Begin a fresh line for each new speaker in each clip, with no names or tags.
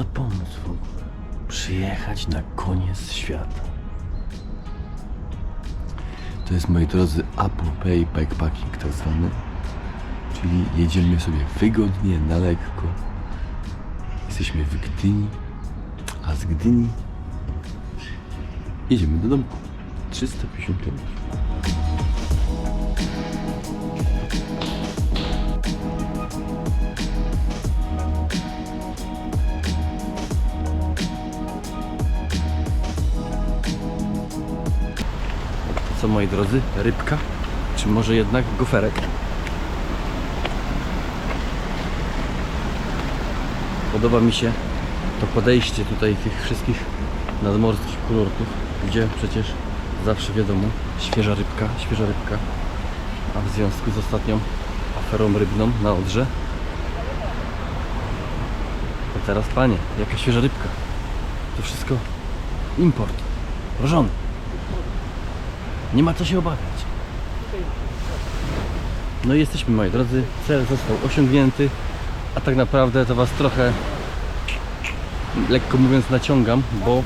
za pomysł w ogóle? Przyjechać na koniec świata. To jest, moi drodzy, Apple Pay Bikepacking tak zwany. Czyli jedziemy sobie wygodnie, na lekko. Jesteśmy w Gdyni, a z Gdyni jedziemy do domku. 350 km. Moi drodzy, rybka? Czy może jednak goferek? Podoba mi się to podejście tutaj tych wszystkich nadmorskich kurortów, gdzie przecież zawsze wiadomo, świeża rybka, świeża rybka. A w związku z ostatnią aferą rybną na Odrze, to teraz panie, jaka świeża rybka. To wszystko import, mrożony. Nie ma co się obawiać. No i jesteśmy moi drodzy, cel został osiągnięty, a tak naprawdę to Was trochę, lekko mówiąc, naciągam, bo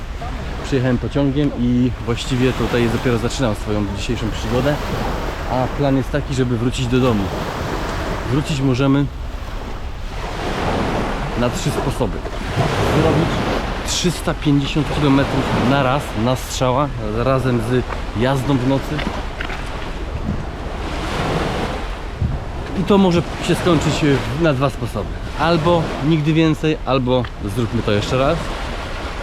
przyjechałem pociągiem i właściwie tutaj dopiero zaczynam swoją dzisiejszą przygodę, a plan jest taki, żeby wrócić do domu. Wrócić możemy na trzy sposoby. Zrobić 350 km na raz, na strzała, razem z jazdą w nocy. I to może się skończyć e, na dwa sposoby. Albo nigdy więcej, albo zróbmy to jeszcze raz.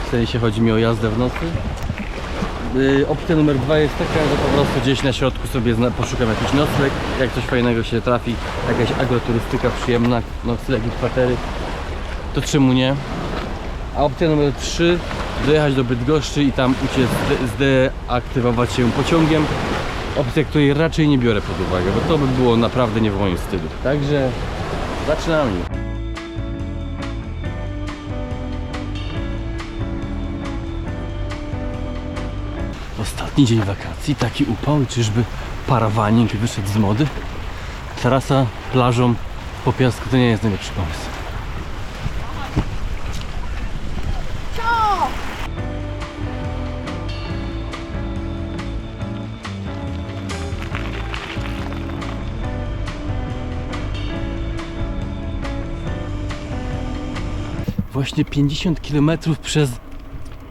W sensie chodzi mi o jazdę w nocy. Yy, opcja numer dwa jest taka, że po prostu gdzieś na środku sobie poszukam jakiś nocleg. Jak coś fajnego się trafi, jakaś agroturystyka przyjemna, noclegi, kwatery, to czemu nie? A opcja numer 3 dojechać do Bydgoszczy i tam uciec, zde- zdeaktywować się pociągiem. Opcja, której raczej nie biorę pod uwagę, bo to by było naprawdę nie w moim stylu. Także zaczynamy. Ostatni dzień wakacji, taki upał i czyżby parawanik wyszedł z mody? Trasa plażą po piasku to nie jest najlepszy pomysł. Właśnie 50 km przez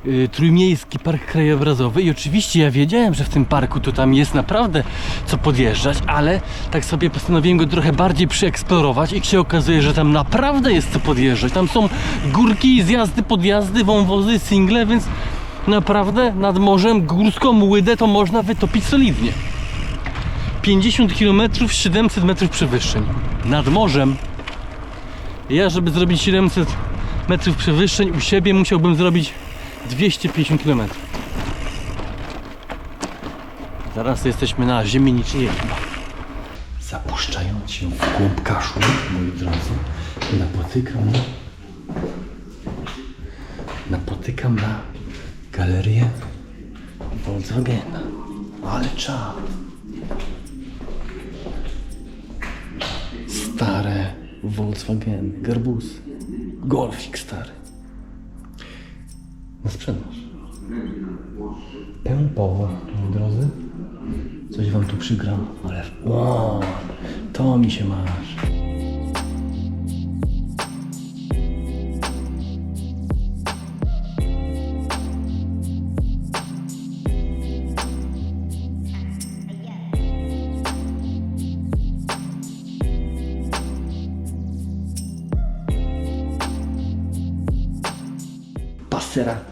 y, Trójmiejski Park Krajobrazowy i oczywiście ja wiedziałem, że w tym parku to tam jest naprawdę co podjeżdżać, ale tak sobie postanowiłem go trochę bardziej przeeksplorować i się okazuje, że tam naprawdę jest co podjeżdżać. Tam są górki, zjazdy, podjazdy, wąwozy, single, więc naprawdę nad morzem górską łydę to można wytopić solidnie. 50 km 700 metrów przewyższeń. Nad morzem ja, żeby zrobić 700 metrów przewyższeń u siebie, musiałbym zrobić 250 km. Zaraz jesteśmy na ziemi niczyjej chyba. Zapuszczając się w głąb kaszu, moi drodzy, napotykam na... Napotykam na galerię Volkswagena. Ale czad. Stare Volkswagen, garbusy, golfik stary. Na sprzedaż. Pępowo, moi drodzy. Coś wam tu przygram, ale... O, to mi się masz.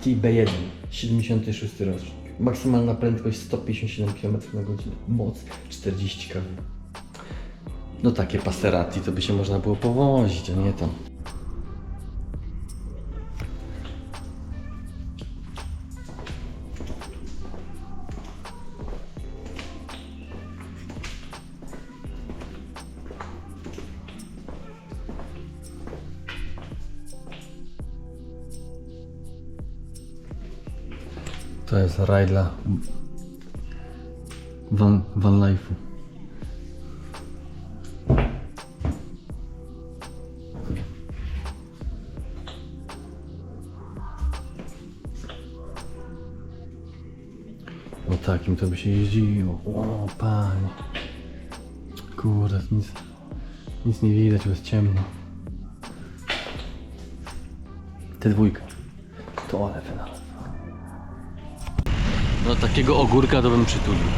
Passerati B1, 76 rocznik. Maksymalna prędkość 157 km na godzinę. Moc 40 kW. No takie Passerati to by się można było powozić, a nie tam. To jest raj dla van, van life'u. No takim to by się jeździło. O, panie. Kurde, nic, nic nie widać, bo jest ciemno. Te dwójka. To ale wynalazł. No takiego ogórka to bym przytulił.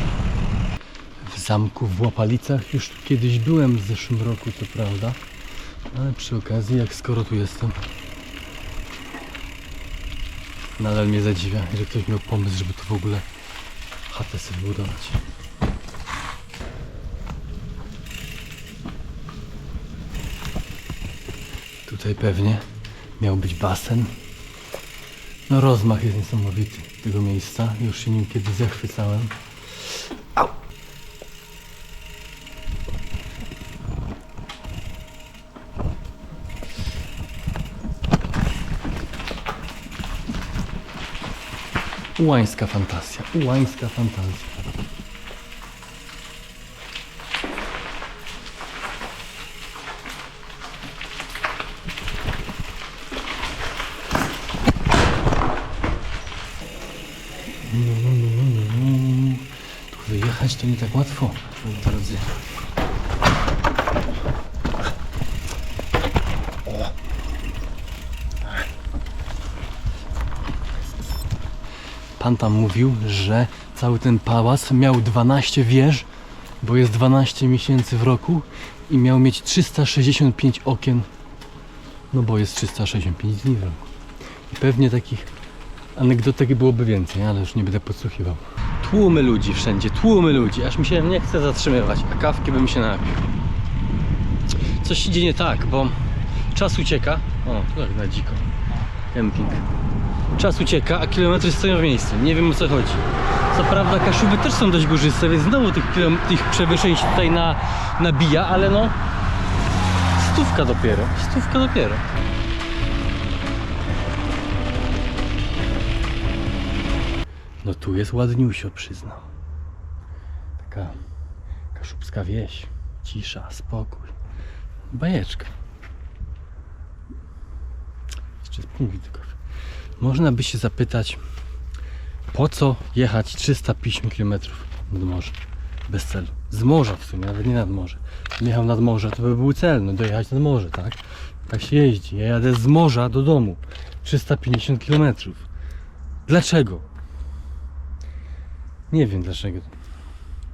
W zamku w Łapalicach już kiedyś byłem w zeszłym roku, to prawda. Ale przy okazji, jak skoro tu jestem, nadal mnie zadziwia, że ktoś miał pomysł, żeby tu w ogóle chatę sobie budować. Tutaj pewnie miał być basen. No rozmach jest niesamowity tego miejsca. Już się nim kiedyś zachwycałem. Au! Ułańska fantazja. Ułańska fantazja. Tu wyjechać to nie tak łatwo, drodzy. Pan tam mówił, że cały ten pałac miał 12 wież, bo jest 12 miesięcy w roku i miał mieć 365 okien, no bo jest 365 dni w roku. I pewnie takich anegdotek byłoby więcej, ale już nie będę podsłuchiwał. Tłumy ludzi wszędzie, tłumy ludzi, aż mi się nie chce zatrzymywać, a kawki bym się napił. Coś się dzieje nie tak, bo czas ucieka. O, tak na dziko. Kemping. Czas ucieka, a kilometry stoją w miejscu. Nie wiem o co chodzi. Co prawda Kaszuby też są dość górzyste, więc znowu tych, tych przewyższeń się tutaj na, nabija, ale no... Stówka dopiero, stówka dopiero. Tu jest ładniusio, przyznam. Taka kaszubska wieś. Cisza, spokój. Bajeczka. Jeszcze punkt. Można by się zapytać, po co jechać 350 km nad morze? Bez celu. Z morza w sumie, nawet nie nad morze. Jechał nad morze, to by był cel, no dojechać nad morze, tak? Tak się jeździ. Ja jadę z morza do domu. 350 km. Dlaczego? Nie wiem dlaczego.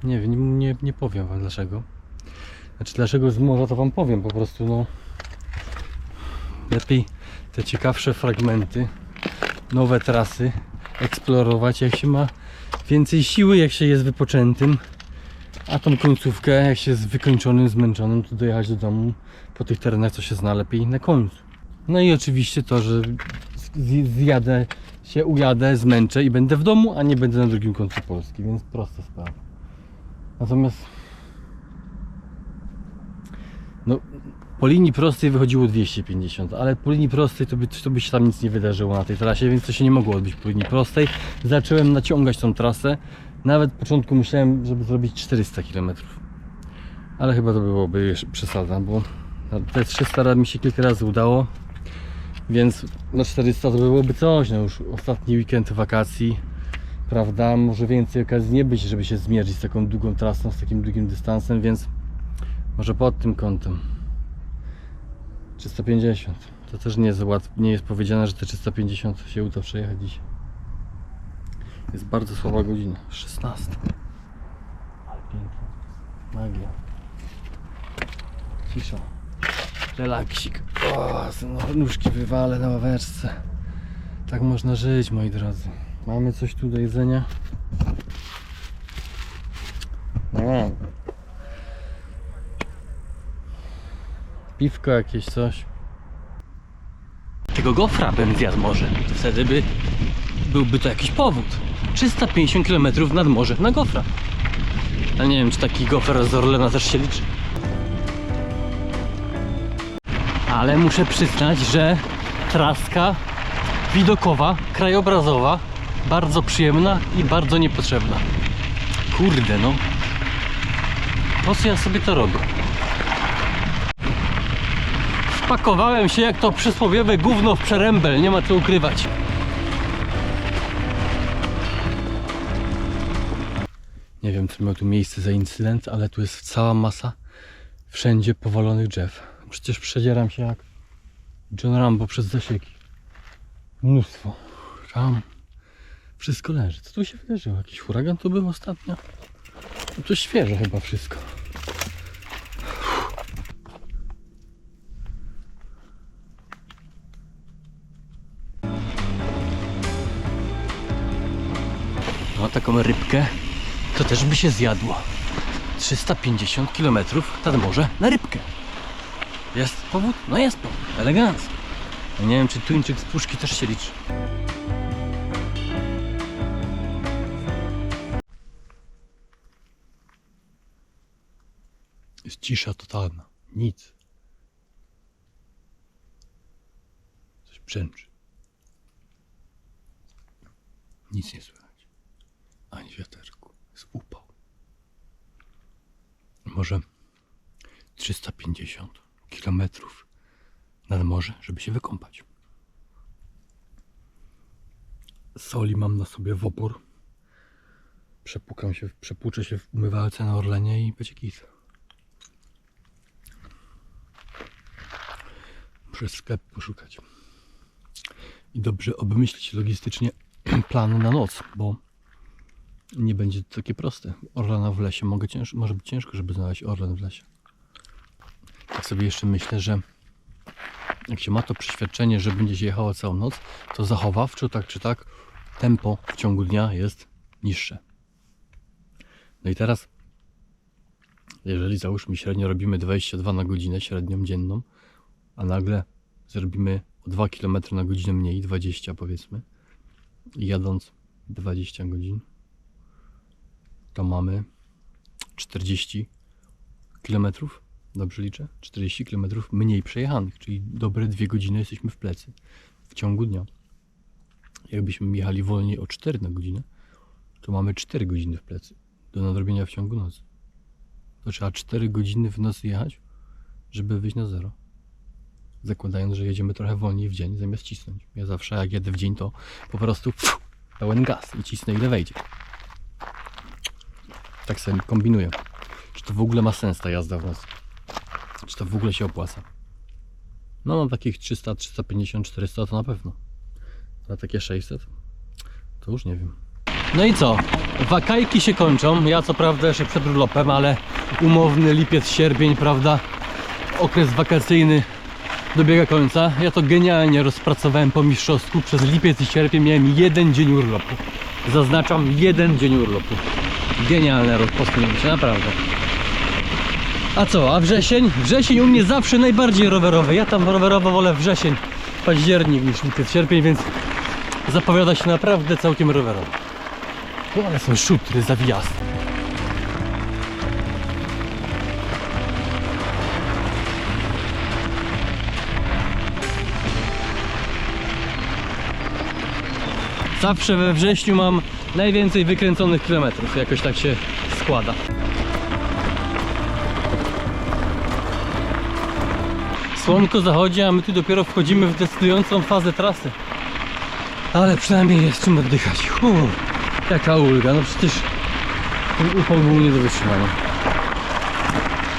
Nie wiem, nie, nie, powiem wam dlaczego. Znaczy dlaczego z morza to wam powiem po prostu no. Lepiej te ciekawsze fragmenty, nowe trasy eksplorować jak się ma więcej siły, jak się jest wypoczętym. A tą końcówkę, jak się jest wykończonym, zmęczonym, to dojechać do domu po tych terenach, co się zna lepiej na końcu. No i oczywiście to, że zjadę się, ujadę, zmęczę i będę w domu, a nie będę na drugim końcu Polski, więc prosta sprawa. Natomiast no, po linii prostej wychodziło 250, ale po linii prostej to by, to by się tam nic nie wydarzyło na tej trasie, więc to się nie mogło odbyć po linii prostej. Zacząłem naciągać tą trasę. Nawet w początku myślałem, żeby zrobić 400 km. Ale chyba to byłoby przesada, bo na te 300 mi się kilka razy udało. Więc na 400 to byłoby coś, no już ostatni weekend wakacji, prawda? Może więcej okazji nie być, żeby się zmierzyć z taką długą trasą, z takim długim dystansem, więc może pod tym kątem. 350. To też nie jest łatwo, nie jest powiedziane, że te 350 się uda przejechać dzisiaj. Jest bardzo słaba godzina. 16. Ale pięknie. Magia. Cisza. Relaksik. O, nóżki wywalę na ławeczce. Tak można żyć, moi drodzy. Mamy coś tu do jedzenia? No. Piwko jakieś coś. Tego gofra bym zjadł może. Wtedy by byłby to jakiś powód. 350 km nad morze na gofra. Ale nie wiem, czy taki gofer z Orlena też się liczy. Ale muszę przyznać, że traska widokowa, krajobrazowa, bardzo przyjemna i bardzo niepotrzebna. Kurde no. Po co ja sobie to robię? Wpakowałem się jak to przysłowiowe gówno w przerębel, nie ma co ukrywać. Nie wiem, co miał tu miejsce za incydent, ale tu jest cała masa wszędzie powalonych drzew. Przecież przedzieram się jak John Rambo przez zasieki. Mnóstwo. Tam wszystko leży. Co tu się wydarzyło? Jakiś huragan tu był ostatnio? No to świeże chyba wszystko. No taką rybkę to też by się zjadło. 350 km nad morze na rybkę. Jest powód? No jest powód. Elegancko. Ja nie wiem, czy tuńczyk z puszki też się liczy. Jest cisza totalna. Nic. Coś brzęczy. Nic nie słychać. Ani wiaterku. Jest upał. Może 350 kilometrów nad morze, żeby się wykąpać. Soli mam na sobie w opór. Przepukam się, przepłuczę się w umywalce na Orlenie i będzie git. Muszę sklep poszukać. I dobrze obmyślić logistycznie plan na noc, bo nie będzie to takie proste. Orlena w lesie mogę cięż, może być ciężko, żeby znaleźć orlen w lesie. Tak sobie jeszcze myślę, że jak się ma to przeświadczenie, że będzie się jechało całą noc, to zachowawczo tak czy tak tempo w ciągu dnia jest niższe. No i teraz, jeżeli załóżmy średnio robimy 22 na godzinę, średnią dzienną, a nagle zrobimy o 2 km na godzinę mniej, 20 powiedzmy, jadąc 20 godzin, to mamy 40 km. Dobrze liczę? 40 km mniej przejechanych, czyli dobre 2 godziny jesteśmy w plecy w ciągu dnia. Jakbyśmy jechali wolniej o 4 na godzinę, to mamy 4 godziny w plecy do nadrobienia w ciągu nocy. To trzeba 4 godziny w nocy jechać, żeby wyjść na zero. Zakładając, że jedziemy trochę wolniej w dzień zamiast cisnąć. Ja zawsze jak jedę w dzień, to po prostu pff, pełen gaz i cisnę ile wejdzie. Tak sobie kombinuję. Czy to w ogóle ma sens ta jazda w nocy? Czy to w ogóle się opłaca? No na takich 300, 350, 400 to na pewno. Na takie 600 to już nie wiem. No i co? Wakajki się kończą. Ja co prawda jeszcze przed urlopem, ale umowny lipiec, sierpień, prawda? Okres wakacyjny dobiega końca. Ja to genialnie rozpracowałem po mistrzowsku. Przez lipiec i sierpień miałem jeden dzień urlopu. Zaznaczam jeden dzień urlopu. Genialne rozposunięcie, naprawdę. A co, a wrzesień? Wrzesień u mnie zawsze najbardziej rowerowy. Ja tam rowerowo wolę wrzesień, październik niż lipiec, sierpień, więc zapowiada się naprawdę całkiem rowerowo. O, ale są szutry za wjazd. Zawsze we wrześniu mam najwięcej wykręconych kilometrów. Jakoś tak się składa. Słonko zachodzi, a my tu dopiero wchodzimy w decydującą fazę trasy. Ale przynajmniej jest czym oddychać. Uff, jaka ulga, no przecież upał był nie do wytrzymania.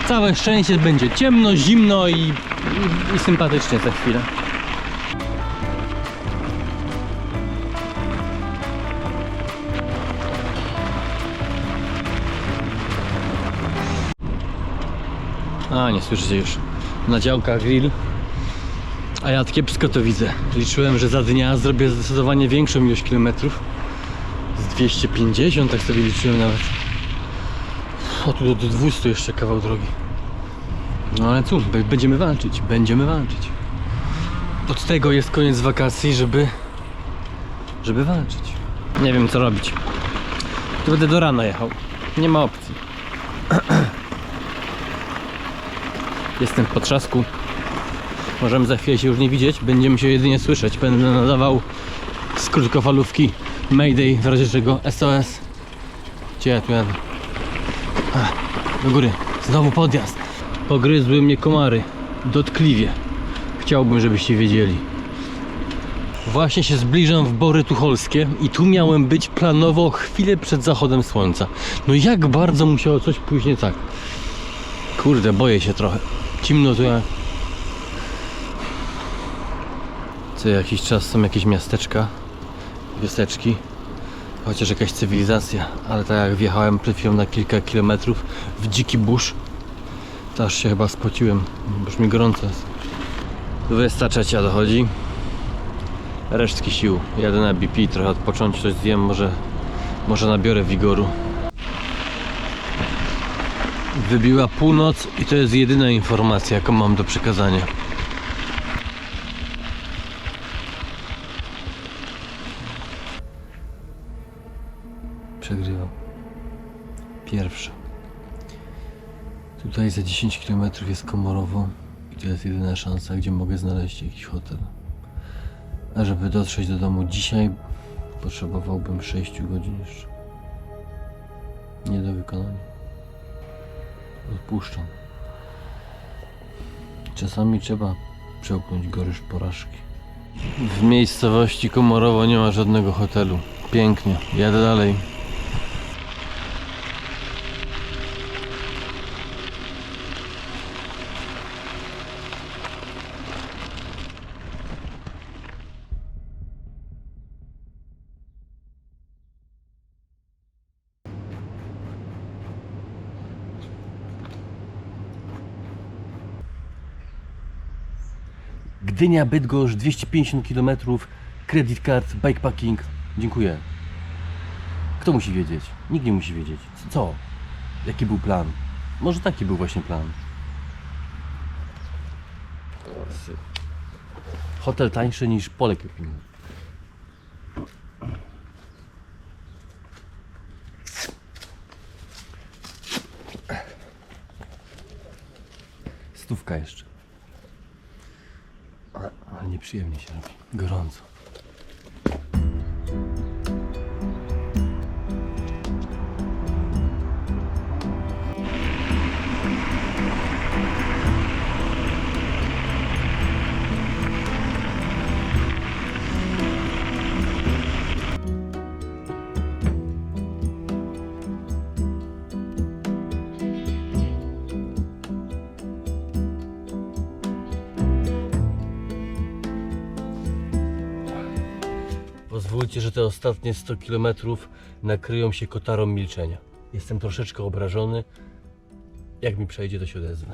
Całe szczęście będzie ciemno, zimno i, i, i sympatycznie za chwilę. A, nie słyszycie już. Na działkach grill. A ja kiepsko to widzę. Liczyłem, że za dnia zrobię zdecydowanie większą ilość kilometrów. Z 250, tak sobie liczyłem nawet. O, tu do, do 200 jeszcze kawał drogi. No ale cóż, będziemy walczyć, będziemy walczyć. Od tego jest koniec wakacji, żeby... żeby walczyć. Nie wiem co robić. Tu będę do rana jechał. Nie ma opcji. Jestem w potrzasku. Możemy za chwilę się już nie widzieć, będziemy się jedynie słyszeć. Będę nadawał z krótkofalówki Mayday, w razie czego SOS. Gdzie ja tu jadę? A, do góry. Znowu podjazd. Pogryzły mnie komary. Dotkliwie. Chciałbym, żebyście wiedzieli. Właśnie się zbliżam w Bory Tucholskie i tu miałem być planowo chwilę przed zachodem słońca. No jak bardzo musiało coś pójść nie tak. Kurde, boję się trochę. Cimno tu jak... Co jakiś czas są jakieś miasteczka, wioseczki, chociaż jakaś cywilizacja, ale tak jak wjechałem przed chwilą na kilka kilometrów w dziki burz, to aż się chyba spociłem, bo już mi gorąco jest. 23 dochodzi. Resztki sił. Jadę na BP, trochę odpocząć, coś zjem, może, może nabiorę wigoru. Wybiła północ i to jest jedyna informacja, jaką mam do przekazania. Przegrywam. Pierwszy. Tutaj za 10 km jest Komorowo i to jest jedyna szansa, gdzie mogę znaleźć jakiś hotel. A żeby dotrzeć do domu dzisiaj, potrzebowałbym 6 godzin jeszcze. Nie do wykonania. Odpuszczam. Czasami trzeba przełknąć goryż porażki. W miejscowości Komorowo nie ma żadnego hotelu. Pięknie. Jadę dalej. Gdynia, Bydgoszcz, 250 km, credit card, bikepacking. Dziękuję. Kto musi wiedzieć? Nikt nie musi wiedzieć. Co? Jaki był plan? Może taki był właśnie plan. Hotel tańszy niż pole kempingowe. Stówka jeszcze. Nieprzyjemnie się robi. Gorąco. Pozwólcie, że te ostatnie 100 km nakryją się kotarą milczenia. Jestem troszeczkę obrażony. Jak mi przejdzie, to się odezwę.